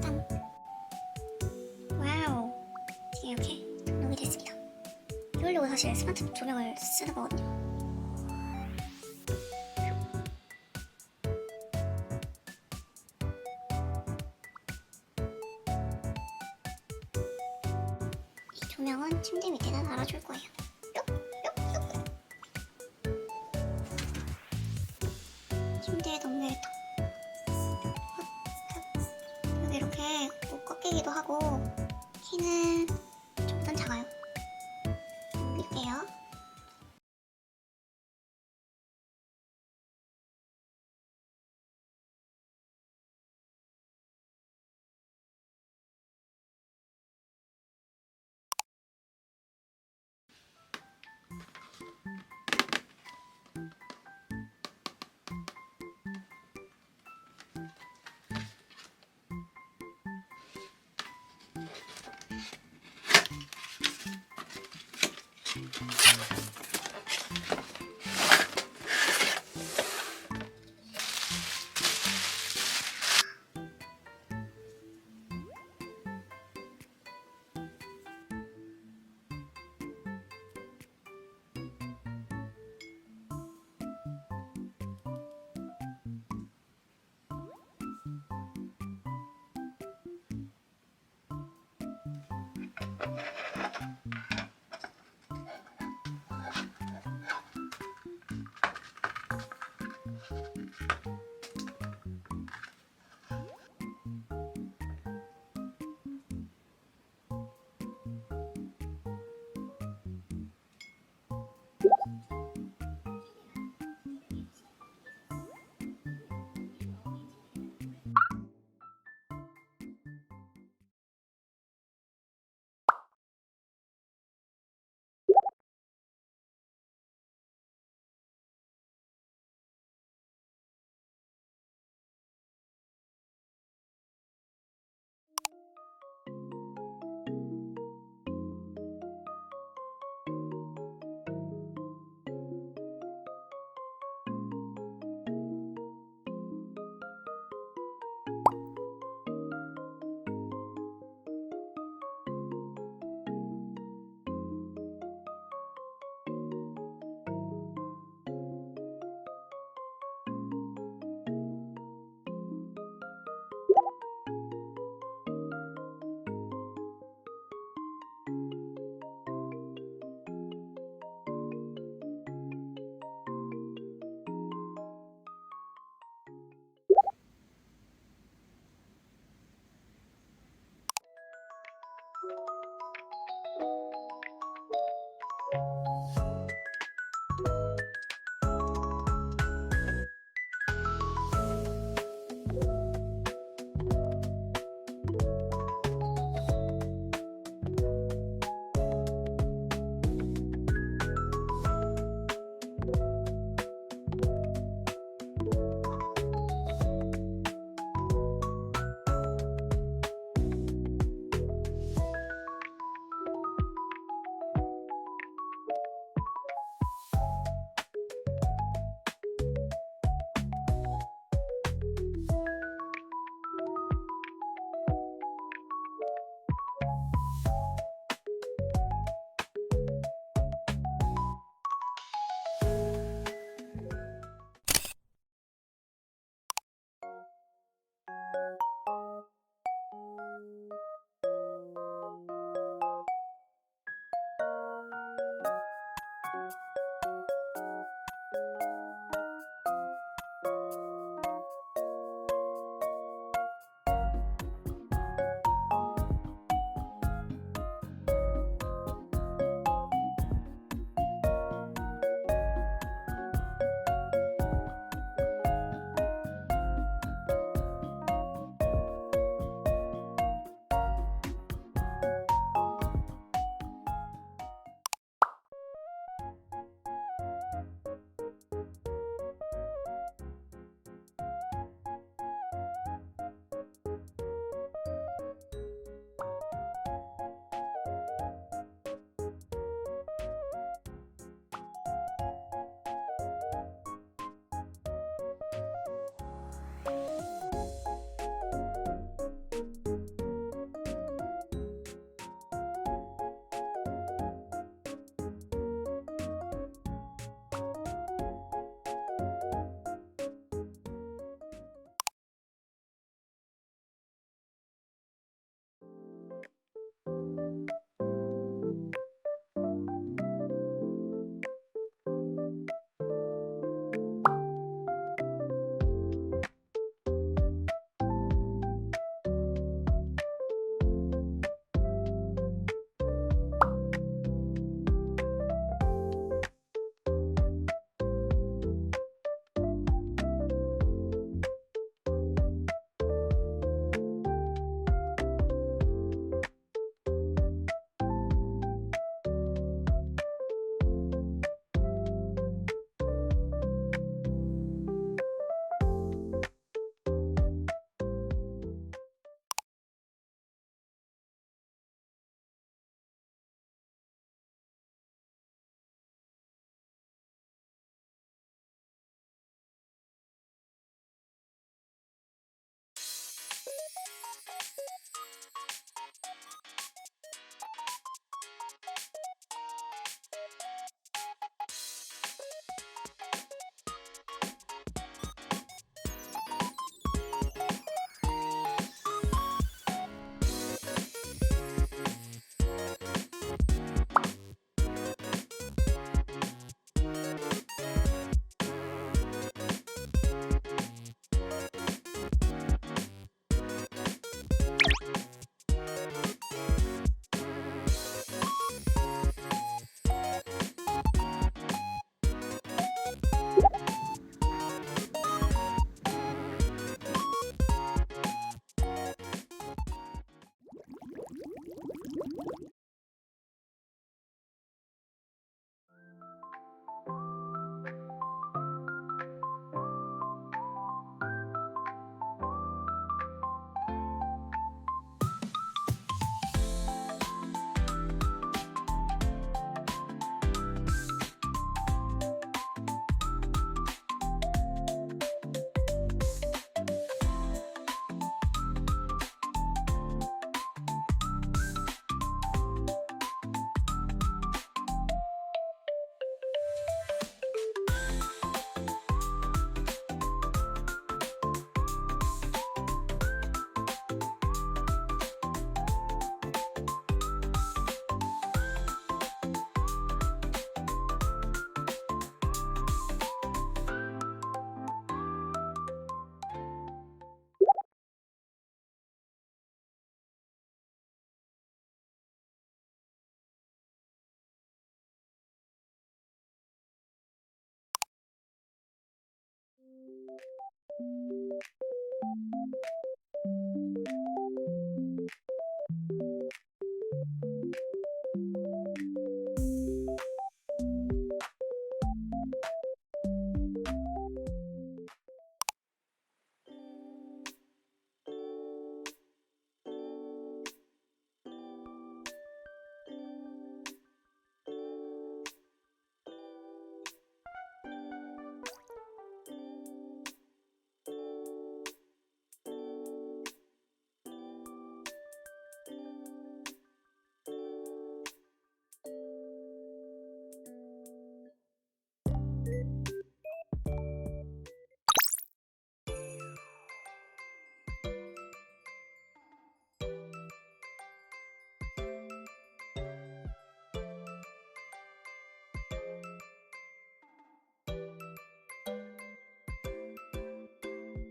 짠. 와우. 지금 이렇게 녹이 됐습니다. 이걸로 사실 스마트 조명을 쓰는 거거든요. 이 조명은 침대 밑에다 달아줄 거예요. 침대에 넣으면 여기 이렇게 못 꺾이기도 하고 키는 좀 더 작아요. 올릴게요.